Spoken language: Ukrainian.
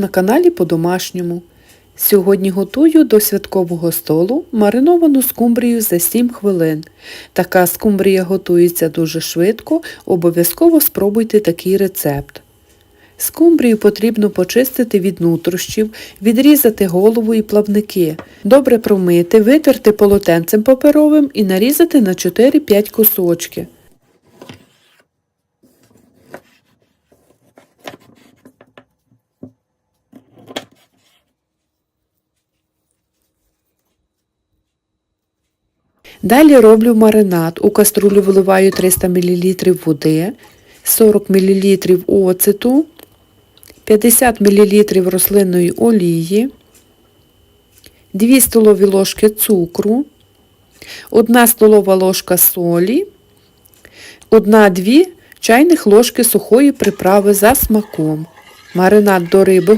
на каналі по-домашньому. Сьогодні готую до святкового столу мариновану скумбрію за 7 хвилин. Така скумбрія готується дуже швидко, обов'язково спробуйте такий рецепт. Скумбрію потрібно почистити від нутрощів, відрізати голову і плавники, добре промити, витерти полотенцем паперовим і нарізати на 4-5 кусочки. Далі роблю маринад. У каструлю виливаю 300 мл води, 40 мл оцету, 50 мл рослинної олії, 2 столові ложки цукру, 1 столова ложка солі, 1-2 чайних ложки сухої приправи за смаком. Маринад до риби